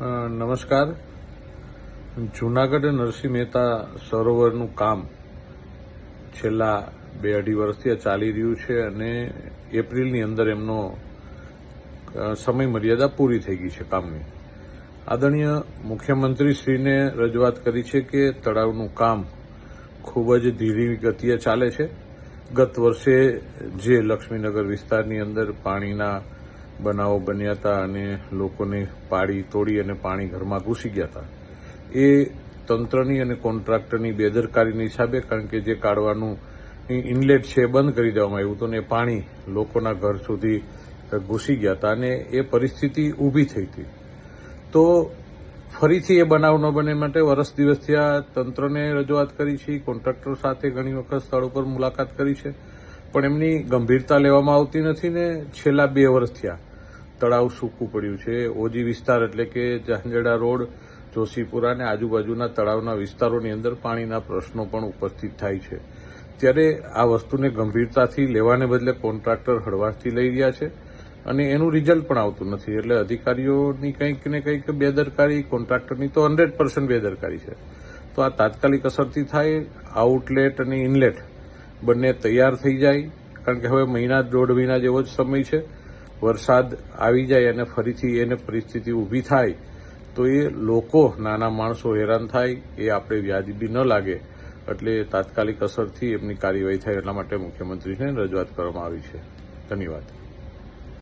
નમસ્કાર. જૂનાગઢ નરસિંહ મહેતા સરોવરનું કામ છેલ્લા બે અઢી વર્ષથી ચાલી રહ્યું છે અને એપ્રિલની અંદર એમનો સમય મર્યાદા પૂરી થઈ ગઈ છે કામની. આદરણીય મુખ્યમંત્રીશ્રીને રજૂઆત કરી છે કે તળાવનું કામ ખૂબ જ ધીરી ગતિએ ચાલે છે. ગત વર્ષે જે લક્ષ્મીનગર વિસ્તારની અંદર પાણીના બનાવો બન્યા હતા અને લોકોને પાડી તોડી અને પાણી ઘરમાં ઘૂસી ગયા હતા. એ તંત્રની અને કોન્ટ્રાક્ટરની બેદરકારીની હિસાબે, કારણ કે જે કાઢવાનું ઇનલેટ છે એ બંધ કરી દેવામાં આવ્યું હતું ને પાણી લોકોના ઘર સુધી ઘૂસી ગયા હતા અને એ પરિસ્થિતિ ઊભી થઈ હતી. તો ફરીથી એ બનાવ ન બને માટે વરસ દિવસથી આ તંત્રને રજૂઆત કરી છે, કોન્ટ્રાક્ટર સાથે ઘણી વખત સ્થળ ઉપર મુલાકાત કરી છે. પણ એમની ગંભીરતા લેવામાં આવતી નથી ને છેલ્લા બે વર્ષ થયા. તળાવ સૂકું પડ્યું છે. ઓજી વિસ્તાર એટલે કે જહાંજેડા રોડ, જોશીપુરા અને આજુબાજુના તળાવના વિસ્તારોની અંદર પાણીના પ્રશ્નો પણ ઉપસ્થિત થાય છે. ત્યારે આ વસ્તુને ગંભીરતાથી લેવાને બદલે કોન્ટ્રાક્ટર હળવાશથી લઈ રહ્યા છે અને એનું રિઝલ્ટ પણ આવતું નથી. એટલે અધિકારીઓની કંઈક ને કંઈક બેદરકારી, કોન્ટ્રાક્ટરની તો હંડ્રેડ પર્સન્ટ બેદરકારી છે. તો આ તાત્કાલિક અસરથી થાય આઉટલેટ અને ઇનલેટ બંને તૈયાર થઈ જાય. કારણ કે હવે મહિના દોઢ મહિના જેવો જ સમય છે. વરસાદ આવી જાય અને ફરીથી એને પરિસ્થિતિ ઊભી થાય, તો એ લોકો, નાના માણસો હેરાન થાય, એ આપણે વ્યાજબી ન લાગે. એટલે તાત્કાલિક અસરથી એમની કાર્યવાહી થાય, એટલા માટે મુખ્યમંત્રીને રજૂઆત કરવામાં આવી છે. ધન્યવાદ.